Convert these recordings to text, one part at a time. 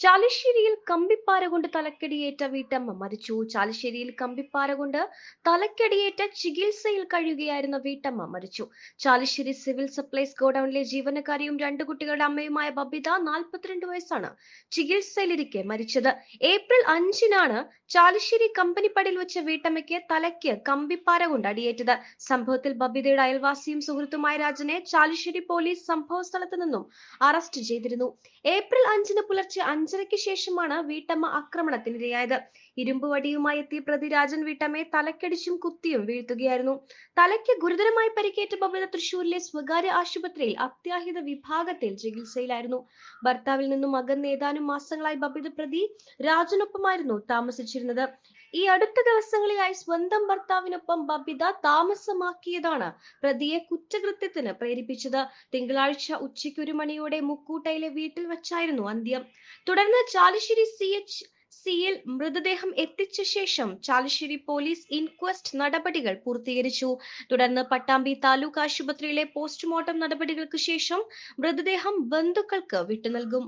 ചാലിശ്ശേരിയിൽ കമ്പിപ്പാര കൊണ്ട് തലക്കടിയേറ്റ വീട്ടമ്മ മരിച്ചു. ചാലിശ്ശേരിയിൽ കമ്പിപ്പാര കൊണ്ട് തലക്കടിയേറ്റ ചികിത്സയിൽ കഴിയുകയായിരുന്ന വീട്ടമ്മ മരിച്ചു. ചാലിശ്ശേരി സിവിൽ സപ്ലൈസ് ഗോഡൌണിലെ ജീവനക്കാരിയും രണ്ടു കുട്ടികളുടെ അമ്മയുമായ ബബിത നാൽപ്പത്തിരണ്ട് വയസ്സാണ് ചികിത്സയിലിരിക്കെ മരിച്ചത്. ഏപ്രിൽ അഞ്ചിനാണ് ചാലിശ്ശേരി കമ്പനിപ്പടിയിൽ വെച്ച വീട്ടമ്മയ്ക്ക് തലയ്ക്ക് കമ്പിപ്പാര കൊണ്ട് അടിയേറ്റത്. സംഭവത്തിൽ ബബിതയുടെ അയൽവാസിയും സുഹൃത്തുമായ രാജനെ ചാലിശ്ശേരി പോലീസ് സംഭവ സ്ഥലത്ത് നിന്നും അറസ്റ്റ് ചെയ്തിരുന്നു. ഏപ്രിൽ അഞ്ചിന് പുലർച്ചെ അഞ്ചരയ്ക്ക് ശേഷമാണ് വീട്ടമ്മ ആക്രമണത്തിനിരയായത്. ഇരുമ്പ് വടിയുമായി എത്തിയ പ്രതി രാജൻ വീട്ടമ്മയെ തലക്കടിച്ചും കുത്തിയും വീഴ്ത്തുകയായിരുന്നു. തലയ്ക്ക് ഗുരുതരമായി പരിക്കേറ്റ ബബിത തൃശൂരിലെ സ്വകാര്യ ആശുപത്രിയിൽ അത്യാഹിത വിഭാഗത്തിൽ ചികിത്സയിലായിരുന്നു. ഭർത്താവിൽ നിന്നും മകൻ ഏതാനും മാസങ്ങളായി ബബിത പ്രതി രാജനൊപ്പമായിരുന്നു താമസിച്ചിരുന്നത്. ഈ അടുത്ത ദിവസങ്ങളിലായി സ്വന്തം ഭർത്താവിനൊപ്പം ബബിത താമസമാക്കിയതാണ് പ്രതിയെ കുറ്റകൃത്യത്തിന് പ്രേരിപ്പിച്ചത്. തിങ്കളാഴ്ച ഉച്ചയ്ക്ക് ഒരു മണിയോടെ മുക്കൂട്ടയിലെ വീട്ടിൽ വച്ചായിരുന്നു അന്ത്യം. തുടർന്ന് ചാലിശ്ശേരി സി എച്ച് സിയിൽ മൃതദേഹം എത്തിച്ച ശേഷം ചാലശ്ശേരി പോലീസ് ഇൻക്വസ്റ്റ് നടപടികൾ പൂർത്തീകരിച്ചു. തുടർന്ന് പട്ടാമ്പി താലൂക്ക് ആശുപത്രിയിലെ പോസ്റ്റ്മോർട്ടം നടപടികൾക്ക് ശേഷം മൃതദേഹം ബന്ധുക്കൾക്ക് വിട്ടുനൽകും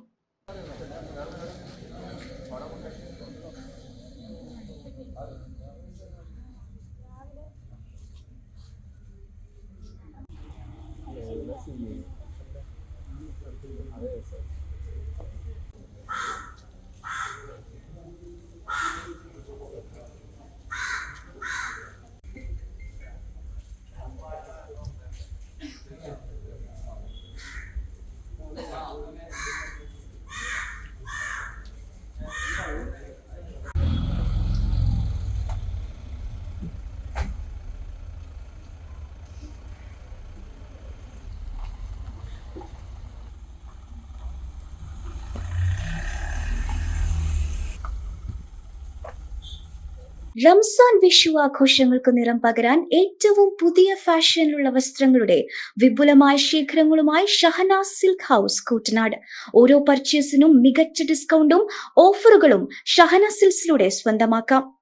റംസാൻ വിഷു ആഘോഷങ്ങൾക്ക് നിറം പകരാൻ ഏറ്റവും പുതിയ ഫാഷനിലുള്ള വസ്ത്രങ്ങളുടെ വിപുലമായ ശേഖരങ്ങളുമായി ഷഹനാസ് സിൽക്ക് ഹൗസ് കൂട്ടനാട് ഓരോ പർച്ചേസിനും മികച്ച ഡിസ്കൗണ്ടും ഓഫറുകളും ഷഹന സിൽസിലൂടെ സ്വന്തമാക്കാം.